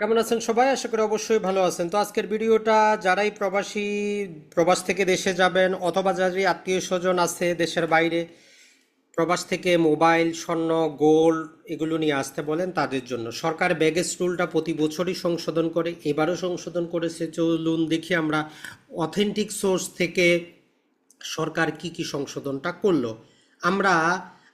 কেমন আছেন সবাই? আশা করি অবশ্যই ভালো আছেন। তো আজকের ভিডিওটা যারাই প্রবাসী, প্রবাস থেকে দেশে যাবেন অথবা যাদের আত্মীয় স্বজন আছে দেশের বাইরে, প্রবাস থেকে মোবাইল, স্বর্ণ, গোল্ড এগুলো নিয়ে আসতে বলেন তাদের জন্য। সরকার ব্যাগেজ রুলটা প্রতি বছরই সংশোধন করে, এবারও সংশোধন করেছে। চলুন দেখি আমরা অথেন্টিক সোর্স থেকে সরকার কি কি সংশোধনটা করল। আমরা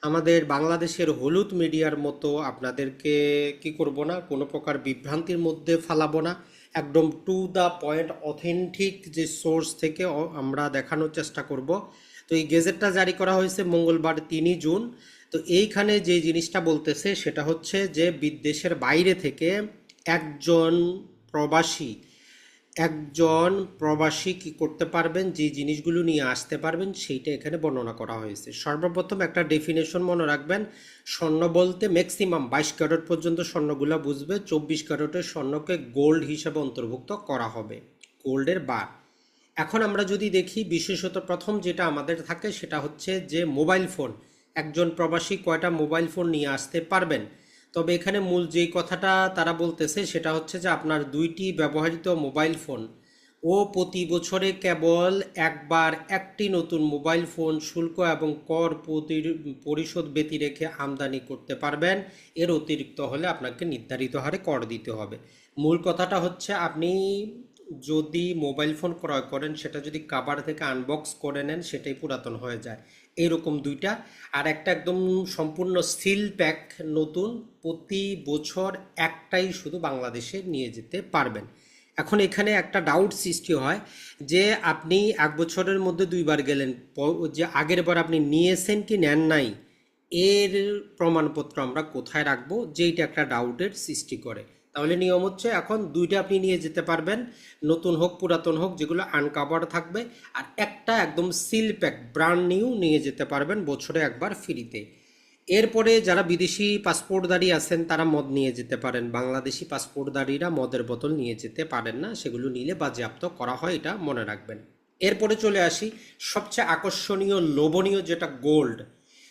আমাদের বাংলাদেশের হলুদ মিডিয়ার মতো আপনাদেরকে কি করব না? কোনো প্রকার বিভ্রান্তির মধ্যে ফালাবো না। একদম টু দ্য পয়েন্ট অথেন্টিক যে সোর্স থেকে আমরা দেখানোর চেষ্টা করব। তো এই গেজেটটা জারি করা হয়েছে মঙ্গলবার তিনই জুন। তো এইখানে যে জিনিসটা বলতেছে সেটা হচ্ছে যে বিদেশের বাইরে থেকে একজন প্রবাসী একজন প্রবাসী কি করতে পারবেন, যে জিনিসগুলো নিয়ে আসতে পারবেন, সেইটা এখানে বর্ণনা করা হয়েছে। সর্বপ্রথম একটা ডেফিনেশন মনে রাখবেন, স্বর্ণ বলতে ম্যাক্সিমাম বাইশ ক্যারেট পর্যন্ত স্বর্ণগুলো বুঝবে, চব্বিশ ক্যারেটের স্বর্ণকে গোল্ড হিসাবে অন্তর্ভুক্ত করা হবে। গোল্ডের বার। এখন আমরা যদি দেখি, বিশেষত প্রথম যেটা আমাদের থাকে, সেটা হচ্ছে যে মোবাইল ফোন একজন প্রবাসী কয়টা মোবাইল ফোন নিয়ে আসতে পারবেন? তবে এখানে মূল যেই কথাটা তারা বলতেছে সেটা হচ্ছে যে আপনার দুইটি ব্যবহৃত মোবাইল ফোন ও প্রতি বছরে কেবল একবার একটি নতুন মোবাইল ফোন শুল্ক এবং কর পরিশোধ ব্যতি রেখে আমদানি করতে পারবেন। এর অতিরিক্ত হলে আপনাকে নির্ধারিত হারে কর দিতে হবে। মূল কথাটা হচ্ছে আপনি যদি মোবাইল ফোন ক্রয় করেন, সেটা যদি কাবার থেকে আনবক্স করে নেন, সেটাই পুরাতন হয়ে যায়। এরকম দুইটা। আর একটা একদম সম্পূর্ণ সিল প্যাক নতুন, প্রতি বছর একটাই শুধু বাংলাদেশে নিয়ে যেতে পারবেন। এখন এখানে একটা ডাউট সৃষ্টি হয় যে আপনি এক বছরের মধ্যে দুইবার গেলেন যে আগের বার আপনি নিয়েছেন কি নেন নাই, এর প্রমাণপত্র আমরা কোথায় রাখব, যেইটা একটা ডাউটের সৃষ্টি করে। তাহলে নিয়ম হচ্ছে এখন দুইটা আপনি নিয়ে যেতে পারবেন। নতুন হোক, পুরাতন হোক, যেগুলো আনকাভার থাকবে। আর একটা একদম সিল প্যাক ব্র্যান্ড নিউ নিয়ে যেতে পারবেন বছরে একবার ফ্রিতে এরপরে যারা বিদেশি পাসপোর্টধারী আছেন, তারা মদ নিয়ে যেতে পারেন। বাংলাদেশি পাসপোর্টধারীরা মদের বোতল নিয়ে যেতে পারেন না। সেগুলো নিলে বাজেয়াপ্ত করা হয়, এটা মনে রাখবেন। এরপরে চলে আসি, সবচেয়ে আকর্ষণীয়, লোভনীয় যেটা গোল্ড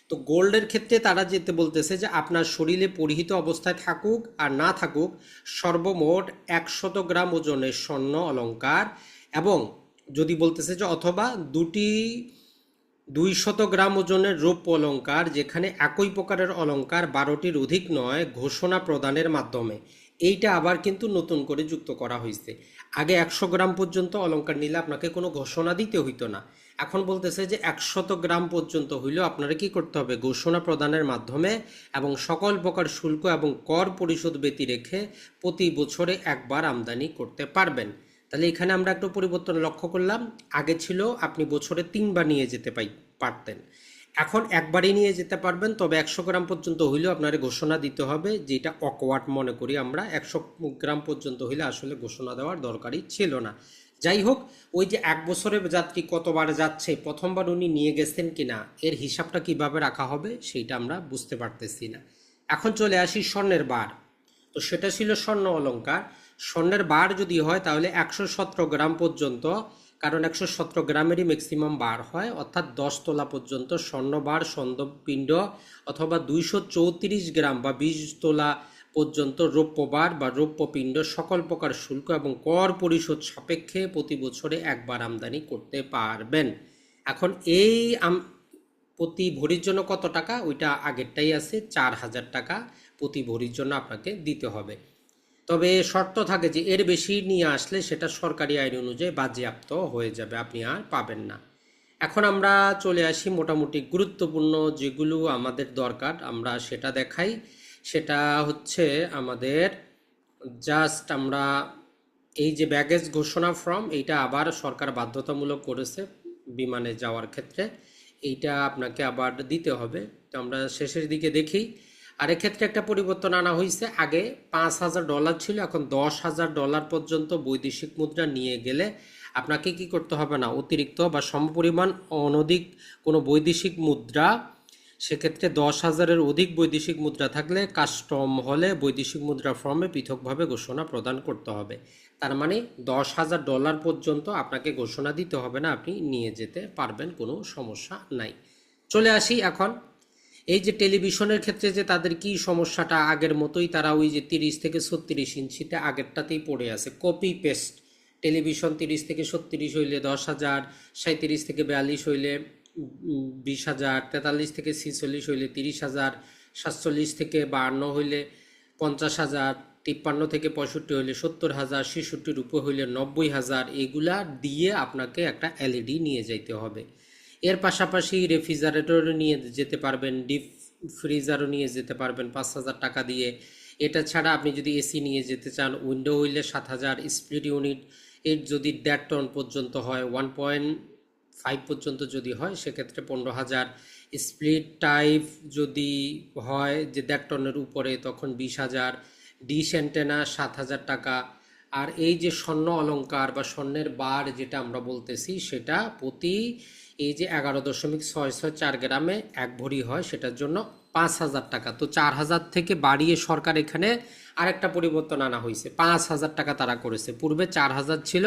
তো গোল্ডের ক্ষেত্রে তারা যেতে বলতেছে যে আপনার শরীরে পরিহিত অবস্থায় থাকুক আর না থাকুক, সর্বমোট একশত গ্রাম ওজনের স্বর্ণ অলংকার এবং যদি বলতেছে যে অথবা দুটি দুই শত গ্রাম ওজনের রৌপ্য অলংকার যেখানে একই প্রকারের অলংকার বারোটির অধিক নয় ঘোষণা প্রদানের মাধ্যমে। এইটা আবার কিন্তু নতুন করে যুক্ত করা হয়েছে আগে একশো গ্রাম পর্যন্ত অলংকার নিলে আপনাকে কোনো ঘোষণা দিতে হইতো না। এখন বলতেছে যে একশত গ্রাম পর্যন্ত হইলেও আপনারা কি করতে হবে? ঘোষণা প্রদানের মাধ্যমে এবং সকল প্রকার শুল্ক এবং কর পরিশোধ ব্যতি রেখে প্রতি বছরে একবার আমদানি করতে পারবেন। তাহলে এখানে আমরা একটু পরিবর্তন লক্ষ্য করলাম। আগে ছিল আপনি বছরে তিনবার নিয়ে যেতে পাই পারতেন। এখন একবারই নিয়ে যেতে পারবেন। তবে একশো গ্রাম পর্যন্ত হইলেও আপনার ঘোষণা দিতে হবে। যেটা অকওয়ার্ড মনে করি আমরা, একশো গ্রাম পর্যন্ত হইলে আসলে ঘোষণা দেওয়ার দরকারই ছিল না। যাই হোক, ওই যে এক বছরের যাত্রী কতবার যাচ্ছে, প্রথমবার উনি নিয়ে গেছেন কিনা, এর হিসাবটা কীভাবে রাখা হবে সেইটা আমরা বুঝতে পারতেছি না। এখন চলে আসি স্বর্ণের বার। তো সেটা ছিল স্বর্ণ অলঙ্কার স্বর্ণের বার যদি হয়, তাহলে একশো সতেরো গ্রাম পর্যন্ত, কারণ একশো সতেরো গ্রামেরই ম্যাক্সিমাম বার হয়, অর্থাৎ দশ তোলা পর্যন্ত স্বর্ণবার স্বর্ণপিণ্ড অথবা দুইশো চৌত্রিশ গ্রাম বা বিশ তোলা পর্যন্ত রৌপ্যবার বা রৌপ্যপিণ্ড সকল প্রকার শুল্ক এবং কর পরিশোধ সাপেক্ষে প্রতি বছরে একবার আমদানি করতে পারবেন। এখন এই প্রতি ভরির জন্য কত টাকা? ওইটা আগেরটাই আছে, চার হাজার টাকা প্রতি ভরির জন্য আপনাকে দিতে হবে। তবে শর্ত থাকে যে এর বেশি নিয়ে আসলে সেটা সরকারি আইন অনুযায়ী বাজেয়াপ্ত হয়ে যাবে, আপনি আর পাবেন না। এখন আমরা চলে আসি মোটামুটি গুরুত্বপূর্ণ যেগুলো আমাদের দরকার, আমরা সেটা দেখাই। সেটা হচ্ছে আমাদের জাস্ট আমরা এই যে ব্যাগেজ ঘোষণা ফর্ম এইটা আবার সরকার বাধ্যতামূলক করেছে বিমানে যাওয়ার ক্ষেত্রে। এইটা আপনাকে আবার দিতে হবে। তো আমরা শেষের দিকে দেখি। আর এক্ষেত্রে একটা পরিবর্তন আনা হয়েছে আগে পাঁচ হাজার ডলার ছিল, এখন দশ হাজার ডলার পর্যন্ত বৈদেশিক মুদ্রা নিয়ে গেলে আপনাকে কি করতে হবে না? অতিরিক্ত বা সমপরিমাণ অনধিক কোনো বৈদেশিক মুদ্রা সেক্ষেত্রে দশ হাজারের অধিক বৈদেশিক মুদ্রা থাকলে কাস্টম হলে বৈদেশিক মুদ্রা ফর্মে পৃথকভাবে ঘোষণা প্রদান করতে হবে। তার মানে দশ হাজার ডলার পর্যন্ত আপনাকে ঘোষণা দিতে হবে না, আপনি নিয়ে যেতে পারবেন, কোনো সমস্যা নাই। চলে আসি এখন। এই যে টেলিভিশনের ক্ষেত্রে যে তাদের কি সমস্যাটা, আগের মতোই তারা ওই যে তিরিশ থেকে ছত্রিশ ইঞ্চিতে আগেরটাতেই পড়ে আছে। কপি পেস্ট টেলিভিশন তিরিশ থেকে ছত্রিশ হইলে দশ হাজার সাঁত্রিশ থেকে বিয়াল্লিশ হইলে বিশ হাজার, তেতাল্লিশ থেকে ছিচল্লিশ হইলে তিরিশ হাজার, সাতচল্লিশ থেকে বাহান্ন হইলে পঞ্চাশ হাজার, তিপ্পান্ন থেকে পঁয়ষট্টি হইলে সত্তর হাজার, ছেষট্টির উপর হইলে নব্বই হাজার, এগুলা দিয়ে আপনাকে একটা এলইডি নিয়ে যাইতে হবে। এর পাশাপাশি রেফ্রিজারেটরও নিয়ে যেতে পারবেন, ডিপ ফ্রিজারও নিয়ে যেতে পারবেন পাঁচ হাজার টাকা দিয়ে। এটা ছাড়া আপনি যদি এসি নিয়ে যেতে চান, উইন্ডো হইলে সাত হাজার স্প্লিট ইউনিট। এর যদি দেড় টন পর্যন্ত হয়, ওয়ান পয়েন্ট ফাইভ পর্যন্ত যদি হয়, সেক্ষেত্রে পনেরো হাজার স্প্লিট টাইপ যদি হয়, যে দেড় উপরে, তখন বিশ হাজার। ডিশ অ্যান্টেনা সাত হাজার টাকা। আর এই যে স্বর্ণ অলংকার বা স্বর্ণের বার যেটা আমরা বলতেছি, সেটা প্রতি এই যে এগারো দশমিক ছয় ছয় চার গ্রামে এক ভরি হয়, সেটার জন্য পাঁচ হাজার টাকা। তো চার হাজার থেকে বাড়িয়ে সরকার এখানে আরেকটা পরিবর্তন আনা হয়েছে। পাঁচ হাজার টাকা তারা করেছে। পূর্বে চার হাজার ছিল,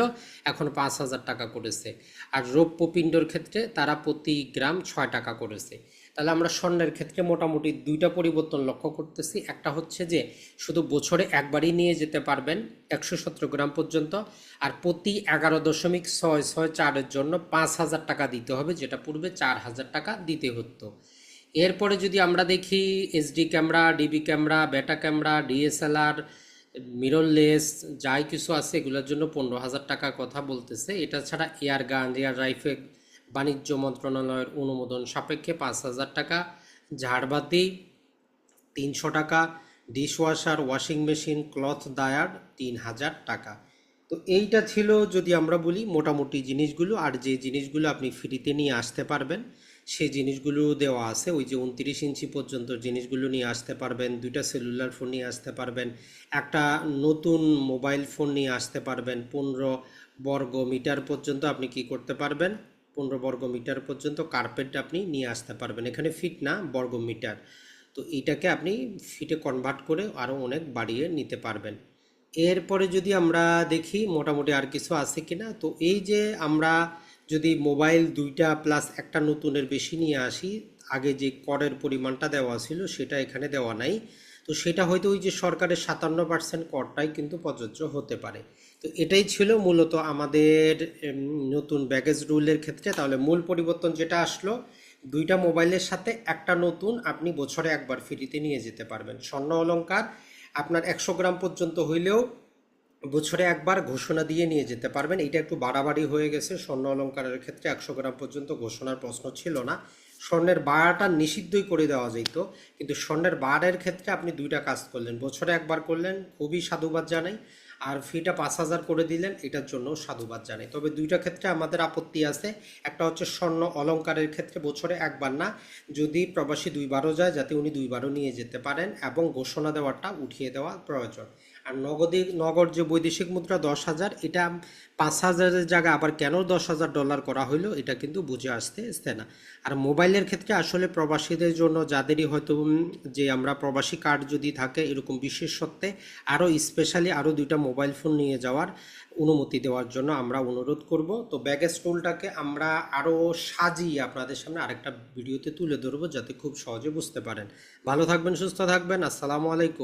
এখন পাঁচ হাজার টাকা করেছে। আর রৌপ্য পিণ্ডর ক্ষেত্রে তারা প্রতি গ্রাম ছয় টাকা করেছে। তাহলে আমরা স্বর্ণের ক্ষেত্রে মোটামুটি দুইটা পরিবর্তন লক্ষ্য করতেছি। একটা হচ্ছে যে, শুধু বছরে একবারই নিয়ে যেতে পারবেন একশো সতেরো গ্রাম পর্যন্ত আর প্রতি এগারো দশমিক ছয় ছয় চারের জন্য পাঁচ হাজার টাকা দিতে হবে, যেটা পূর্বে চার হাজার টাকা দিতে হতো। এরপরে যদি আমরা দেখি SD camera DB camera, beta camera DSLR mirrorless যাই কিছু আছে, এগুলোর জন্য পনেরো হাজার টাকার কথা বলতেছে। এটা ছাড়া এয়ার গান এয়ার রাইফেল বাণিজ্য মন্ত্রণালয়ের অনুমোদন সাপেক্ষে পাঁচ হাজার টাকা। ঝাড়বাতি তিনশো টাকা। Dishwasher washing machine cloth dryer তিন হাজার টাকা। তো এইটা ছিল যদি আমরা বলি মোটামুটি জিনিসগুলো, আর যে জিনিসগুলো আপনি ফ্রিতে নিয়ে আসতে পারবেন। সেই জিনিসগুলো দেওয়া আছে। ওই যে উনত্রিশ ইঞ্চি পর্যন্ত জিনিসগুলো নিয়ে আসতে পারবেন, দুইটা সেলুলার ফোন নিয়ে আসতে পারবেন, একটা নতুন মোবাইল ফোন নিয়ে আসতে পারবেন, পনেরো বর্গ মিটার পর্যন্ত আপনি কি করতে পারবেন, পনেরো বর্গ মিটার পর্যন্ত কার্পেট আপনি নিয়ে আসতে পারবেন। এখানে ফিট না, বর্গ মিটার। তো এইটাকে আপনি ফিটে কনভার্ট করে আরও অনেক বাড়িয়ে নিতে পারবেন। এরপরে যদি আমরা দেখি মোটামুটি আর কিছু আছে কিনা, তো এই যে আমরা যদি মোবাইল দুইটা প্লাস একটা নতুনের বেশি নিয়ে আসি, আগে যে করের পরিমাণটা দেওয়া ছিল সেটা এখানে দেওয়া নাই। তো সেটা হয়তো ওই যে সরকারের সাতান্ন পার্সেন্ট করটাই কিন্তু প্রযোজ্য হতে পারে। তো এটাই ছিল মূলত আমাদের নতুন ব্যাগেজ রুলের ক্ষেত্রে। তাহলে মূল পরিবর্তন যেটা আসলো, দুইটা মোবাইলের সাথে একটা নতুন আপনি বছরে একবার ফ্রিতে নিয়ে যেতে পারবেন। স্বর্ণ অলঙ্কার আপনার একশো গ্রাম পর্যন্ত হইলেও বছরে একবার ঘোষণা দিয়ে নিয়ে যেতে পারবেন। এটা একটু বাড়াবাড়ি হয়ে গেছে। স্বর্ণ অলংকারের ক্ষেত্রে একশো গ্রাম পর্যন্ত ঘোষণার প্রশ্ন ছিল না। স্বর্ণের বাড়াটা নিষিদ্ধই করে দেওয়া যেত। কিন্তু স্বর্ণের বাড়ের ক্ষেত্রে আপনি দুইটা কাজ করলেন। বছরে একবার করলেন, খুবই সাধুবাদ জানাই। আর ফিটা পাঁচ হাজার করে দিলেন, এটার জন্য সাধুবাদ জানাই। তবে দুইটা ক্ষেত্রে আমাদের আপত্তি আছে। একটা হচ্ছে স্বর্ণ অলংকারের ক্ষেত্রে বছরে একবার না। যদি প্রবাসী দুইবারও যায়, যাতে উনি দুইবারও নিয়ে যেতে পারেন এবং ঘোষণা দেওয়াটা উঠিয়ে দেওয়া প্রয়োজন। আর নগদে, নগদ যে বৈদেশিক মুদ্রা দশ হাজার, এটা পাঁচ হাজারের জায়গায় আবার কেন দশ হাজার ডলার করা হইল, এটা কিন্তু বুঝে আসতে আসতে না। আর মোবাইলের ক্ষেত্রে আসলে প্রবাসীদের জন্য যাদেরই হয়তো যে আমরা প্রবাসী কার্ড যদি থাকে, এরকম বিশেষ সত্ত্বে আরও স্পেশালি আরও দুইটা মোবাইল ফোন নিয়ে যাওয়ার অনুমতি দেওয়ার জন্য আমরা অনুরোধ করব। তো ব্যাগেজ টোলটাকে আমরা আরও সাজিয়ে আপনাদের সামনে আরেকটা ভিডিওতে তুলে ধরবো, যাতে খুব সহজে বুঝতে পারেন। ভালো থাকবেন, সুস্থ থাকবেন, আসসালামু আলাইকুম।